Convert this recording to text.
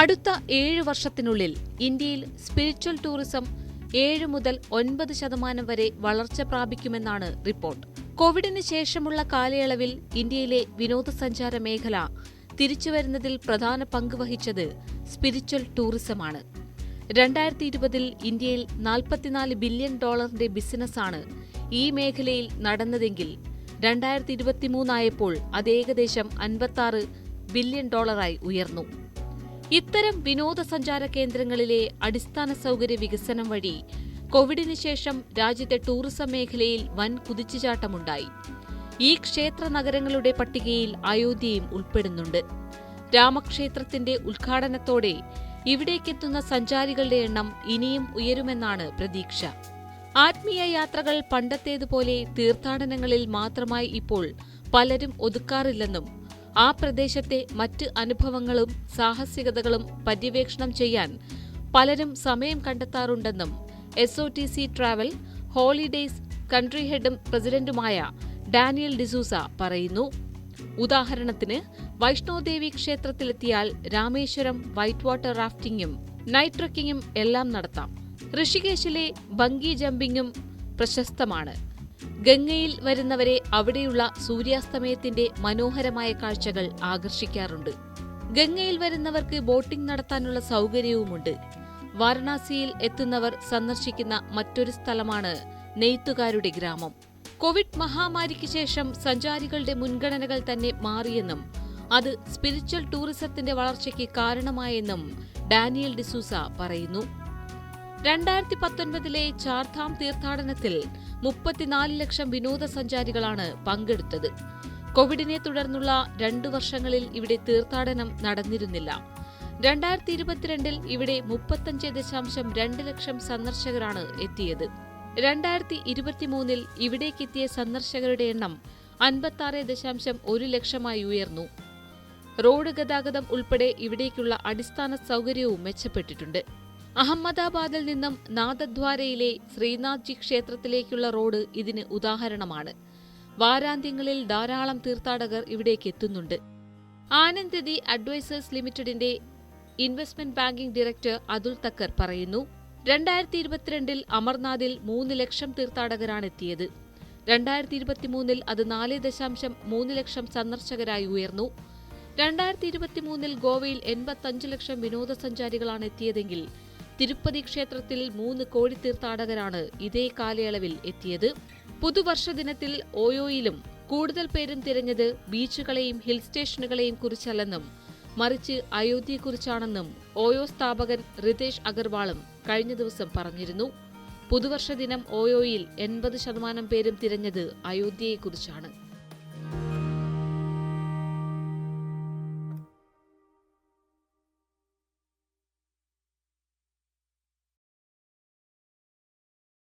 അടുത്ത ഏഴ് വർഷത്തിനുള്ളിൽ ഇന്ത്യയിൽ സ്പിരിച്വൽ ടൂറിസം ഏഴ് മുതൽ ഒൻപത് ശതമാനം വരെ വളർച്ച പ്രാപിക്കുമെന്നാണ് റിപ്പോർട്ട്. കോവിഡിന് ശേഷമുള്ള കാലയളവിൽ ഇന്ത്യയിലെ വിനോദസഞ്ചാര മേഖല തിരിച്ചുവരുന്നതിൽ പ്രധാന പങ്ക് വഹിച്ചത് സ്പിരിച്വൽ ടൂറിസമാണ് രണ്ടായിരത്തി ഇരുപതിൽ ഇന്ത്യയിൽ നാൽപ്പത്തിനാല് ബില്യൺ ഡോളറിന്റെ ബിസിനസ്സാണ് ഈ മേഖലയിൽ നടന്നതെങ്കിൽ രണ്ടായിരത്തി ഇരുപത്തിമൂന്നായപ്പോൾ അത് ഏകദേശം അൻപത്തി ബില്യൺ ഡോളറായി ഉയർന്നു. ഇത്തരം വിനോദസഞ്ചാര കേന്ദ്രങ്ങളിലെ അടിസ്ഥാന സൗകര്യ വികസനം വഴി കോവിഡിന് ശേഷം രാജ്യത്തെ ടൂറിസം മേഖലയിൽ വൻ കുതിച്ചുചാട്ടമുണ്ടായി. ഈ ക്ഷേത്ര നഗരങ്ങളുടെ പട്ടികയിൽ അയോധ്യയും ഉൾപ്പെടുന്നുണ്ട്. രാമക്ഷേത്രത്തിന്റെ ഉദ്ഘാടനത്തോടെ ഇവിടേക്കെത്തുന്ന സഞ്ചാരികളുടെ എണ്ണം ഇനിയും ഉയരുമെന്നാണ് പ്രതീക്ഷ. ആത്മീയ യാത്രകൾ പണ്ടത്തേതുപോലെ തീർത്ഥാടനങ്ങളിൽ മാത്രമായി ഇപ്പോൾ പലരും ഒതുക്കാറില്ലെന്നും ആ പ്രദേശത്തെ മറ്റ് അനുഭവങ്ങളും സാഹസികതകളും പര്യവേക്ഷണം ചെയ്യാൻ പലരും സമയം കണ്ടെത്താറുണ്ടെന്നും S O T C travel holidays country ഹെഡും പ്രസിഡന്റുമായ ഡാനിയൽ ഡിസൂസ പറയുന്നു. ഉദാഹരണത്തിന് വൈഷ്ണോദേവി ക്ഷേത്രത്തിലെത്തിയാൽ രാമേശ്വരം വൈറ്റ് വാട്ടർ റാഫ്റ്റിംഗും നൈറ്റ് ട്രക്കിങ്ങും എല്ലാം നടത്താം. ഋഷികേശിലെ ബങ്കി ജമ്പിങ്ങും പ്രശസ്തമാണ്. ഗംഗയിൽ വരുന്നവരെ അവിടെയുള്ള സൂര്യാസ്തമയത്തിന്റെ മനോഹരമായ കാഴ്ചകൾ ആകർഷിക്കാറുണ്ട്. ഗംഗയിൽ വരുന്നവർക്ക് ബോട്ടിംഗ് നടത്താനുള്ള സൗകര്യവുമുണ്ട്. വാരണാസിയിൽ എത്തുന്നവർ സന്ദർശിക്കുന്ന മറ്റൊരു സ്ഥലമാണ് നെയ്ത്തുകാരുടെ ഗ്രാമം. കോവിഡ് മഹാമാരിക്ക് ശേഷം സഞ്ചാരികളുടെ മുൻഗണനകൾ തന്നെ മാറിയെന്നും അത് സ്പിരിച്വൽ ടൂറിസത്തിന്റെ വളർച്ചയ്ക്ക് കാരണമായെന്നും ഡാനിയൽ ഡിസൂസ പറയുന്നു. രണ്ടായിരത്തി പത്തൊൻപതിലെ ചാർധാം തീർത്ഥാടനത്തിൽ മുപ്പത്തിനാല് ലക്ഷം വിനോദസഞ്ചാരികളാണ് പങ്കെടുത്തത്. കോവിഡിനെ തുടർന്നുള്ള രണ്ടു വർഷങ്ങളിൽ ഇവിടെ തീർത്ഥാടനം നടന്നിരുന്നില്ല. രണ്ടായിരത്തി ഇരുപത്തിരണ്ടിൽ ഇവിടെ മുപ്പത്തഞ്ച് ദശാംശം രണ്ട് ലക്ഷം സന്ദർശകരാണ് എത്തിയത്. രണ്ടായിരത്തി ഇരുപത്തിമൂന്നിൽ ഇവിടേക്കെത്തിയ സന്ദർശകരുടെ എണ്ണം അൻപത്തി ദശാംശം ഒരു ലക്ഷമായി ഉയർന്നു. റോഡ് ഗതാഗതം ഉൾപ്പെടെ ഇവിടേക്കുള്ള അടിസ്ഥാന സൗകര്യവും മെച്ചപ്പെട്ടിട്ടുണ്ട്. അഹമ്മദാബാദിൽ നിന്നും നാഥദ്വാരയിലെ ശ്രീനാഥ്ജി ക്ഷേത്രത്തിലേക്കുള്ള റോഡ് ഇതിന് ഉദാഹരണമാണ്. വാരാന്ത്യങ്ങളിൽ ധാരാളം തീർത്ഥാടകർ ഇവിടേക്ക് എത്തുന്നുണ്ട്. ആനന്ദതി അഡ്വൈസേഴ്സ് ലിമിറ്റഡിന്റെ investment banking director Atul Thakkar പറയുന്നു രണ്ടായിരത്തി ഇരുപത്തിരണ്ടിൽ അമർനാഥിൽ മൂന്ന് ലക്ഷം തീർത്ഥാടകരാണ് എത്തിയത്. രണ്ടായിരത്തി ഇരുപത്തിമൂന്നിൽ അത് നാല് ദശാംശം മൂന്ന് ലക്ഷം സന്ദർശകരായി ഉയർന്നു. രണ്ടായിരത്തി ഇരുപത്തിമൂന്നിൽ ഗോവയിൽ എൺപത്തഞ്ച് ലക്ഷം വിനോദസഞ്ചാരികളാണ് എത്തിയതെങ്കിൽ തിരുപ്പതി ക്ഷേത്രത്തിൽ മൂന്ന് കോടി തീർത്ഥാടകരാണ് ഇതേ കാലയളവിൽ എത്തിയത്. പുതുവർഷ ദിനത്തിൽ ഓയോയിലും കൂടുതൽ പേരും തിരഞ്ഞത് ബീച്ചുകളെയും ഹിൽ സ്റ്റേഷനുകളെയും കുറിച്ചല്ലെന്നും മറിച്ച് അയോധ്യയെക്കുറിച്ചാണെന്നും ഓയോ സ്ഥാപകൻ റിതേഷ് അഗർവാളും കഴിഞ്ഞ ദിവസം പറഞ്ഞിരുന്നു. പുതുവർഷ ദിനം ഓയോയിൽ എൺപത് ശതമാനം പേരും തിരഞ്ഞത് അയോധ്യയെക്കുറിച്ചാണ്.